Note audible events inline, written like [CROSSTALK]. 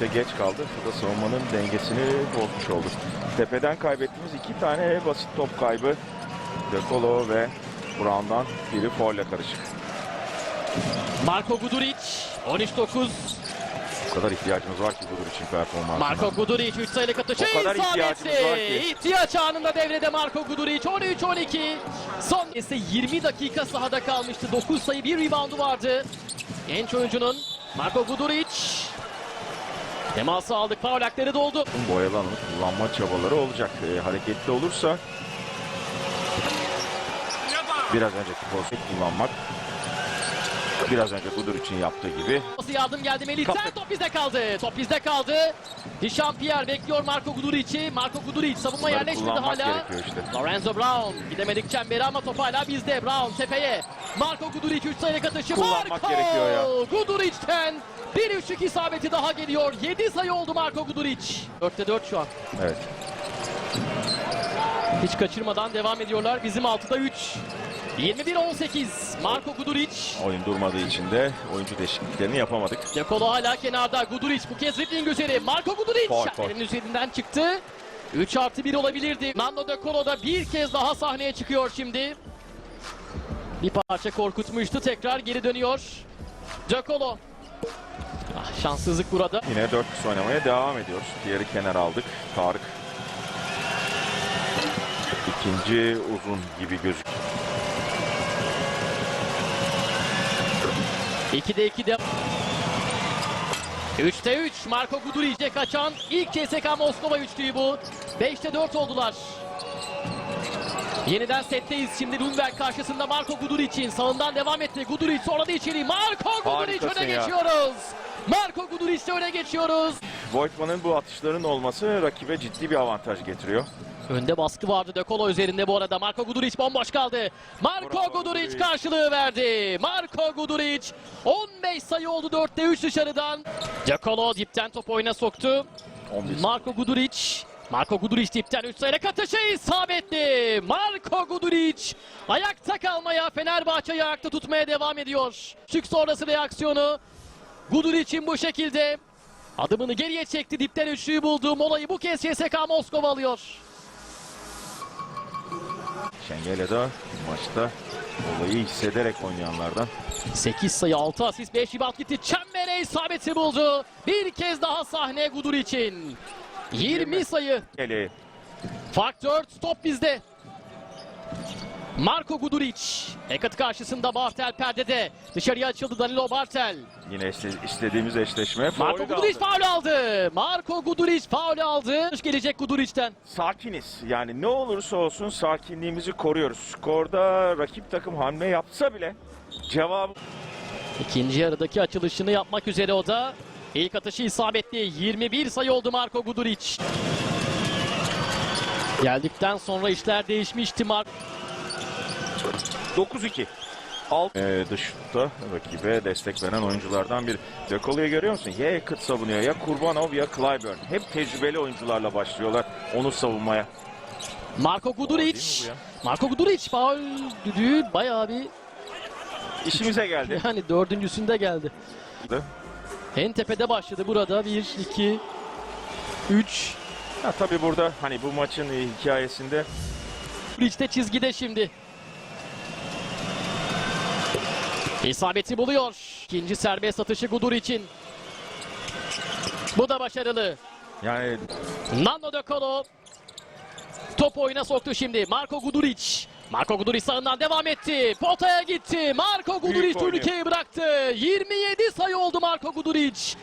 de geç kaldı. Bu da savunmanın dengesini bozmuş oldu. Tepeden kaybettiğimiz iki tane basit top kaybı. De Colo ve Brown'dan biri folle karışık. Marko Guduric 13-9. O kadar ihtiyacımız var ki budur için performansına. Marko Guduric 3 sayılık atışı O kadar ihtiyacımız var ki. İhtiyaç anında devrede Marko Guduric 13-12. Son ise 20 dakika sahada kalmıştı. 9 sayı 1 reboundu vardı. Genç oyuncunun Marko Guduric. Teması aldık. Faul hakları doldu. boyalı alanı kullanma çabaları olacak. E, hareketli olursa biraz önceki pozisyonu kullanmak biraz önce budur için yaptığı gibi Nasıl yardım geldi Melih'ten top bizde kaldı. Top bizde kaldı. Dişampierre bekliyor Marco Guduric'i. Marco Guduric savunma bunları yerleşmedi hala. işte. Lorenzo Brown gidemedik çemberi ama top hala bizde. Brown tepeye. Marco Guduric 3 sayılık atışı. Kullanmak Marco gerekiyor ya. Guduric'ten bir üçlük isabeti daha geliyor. 7 sayı oldu Marco Guduric. 4'te 4 şu an. Evet. Hiç kaçırmadan devam ediyorlar. Bizim 6'da 3. 21-18. Marco Guduric. Oyun durmadığı için de oyuncu değişikliklerini yapamadık. Dekolo hala kenarda. Guduric bu kez dribbling üzeri. Marco Guduric. Elinin üzerinden çıktı. 3 artı 1 olabilirdi. Nando Dekolo da bir kez daha sahneye çıkıyor şimdi. Bir parça korkutmuştu. Tekrar geri dönüyor. Dekolo. Ah, şanssızlık burada. Yine 4 kişi oynamaya devam ediyoruz. Diğeri kenar aldık. Tarık. İkinci uzun gibi gözüküyor. 2'de 2'de. 3'te 3 Marco Guduric'e kaçan ilk CSKA Moskova üçlüyü bu. 5'te 4 oldular. Yeniden setteyiz. Şimdi Lundberg karşısında Marco Guduric'in sağından devam etti. Guduric sonra da içeri. Marco Guduric Harikasın öne ya. geçiyoruz. Marco Guduric'le öne geçiyoruz. Voigtman'ın bu atışların olması rakibe ciddi bir avantaj getiriyor. Önde baskı vardı De Colo üzerinde bu arada. Marco Guduric bomboş kaldı. Marco Bravo Guduric karşılığı verdi. Marco Guduric 15 sayı oldu 4'te 3 dışarıdan. De Colo dipten top oyuna soktu. 11 Marco Guduric. Marco Guduric dipten 3 sayılık atışı isabetli. Marco Guduric ayakta kalmaya Fenerbahçe'yi ayakta tutmaya devam ediyor. Şık sonrası reaksiyonu Guduric'in bu şekilde adımını geriye çekti. Dipten üçlüyü buldu. Molayı bu kez CSKA Moskova alıyor. Şengel'e maçta olayı hissederek oynayanlardan. 8 sayı 6 asist 5 rebound gitti. Çembere isabeti buldu. Bir kez daha sahne Gudur için. 20 sayı. Hele Fark 4 top bizde. Marco Guduric. Ekat karşısında Bartel perdede. Dışarıya açıldı Danilo Bartel. yine iste- istediğimiz eşleşme. De Guduric faul aldı. Marco Guduric faul aldı. Gelecek Guduric'ten. Sakiniz. Yani ne olursa olsun sakinliğimizi koruyoruz. Skorda rakip takım hamle yapsa bile cevabı İkinci yarıdaki açılışını yapmak üzere o da. İlk atışı isabetli. 21 sayı oldu Marco Guduric. Geldikten sonra işler değişmişti Marco. 9-2. Alt ee, dışta rakibe destek veren oyunculardan bir. Dekolo'yu görüyor musun? Ya Eckert savunuyor ya Kurbanov ya Clyburn. Hep tecrübeli oyuncularla başlıyorlar onu savunmaya. Marco Guduric. ya? Marco Guduric faul düdüğü bayağı bir İşimize geldi. [LAUGHS] yani dördüncüsünde geldi. En tepede başladı burada. 1, 2, 3. Ha, tabii burada hani bu maçın hikayesinde Guduric de çizgide şimdi. İsabeti buluyor. İkinci serbest atışı Guduric'in. Bu da başarılı. yani Nando De Colo top oyuna soktu şimdi. Marco Guduric. Marco Guduric sağından devam etti. Potaya gitti. Marco Guduric ülkeyi bıraktı. 27 sayı oldu Marco Guduric.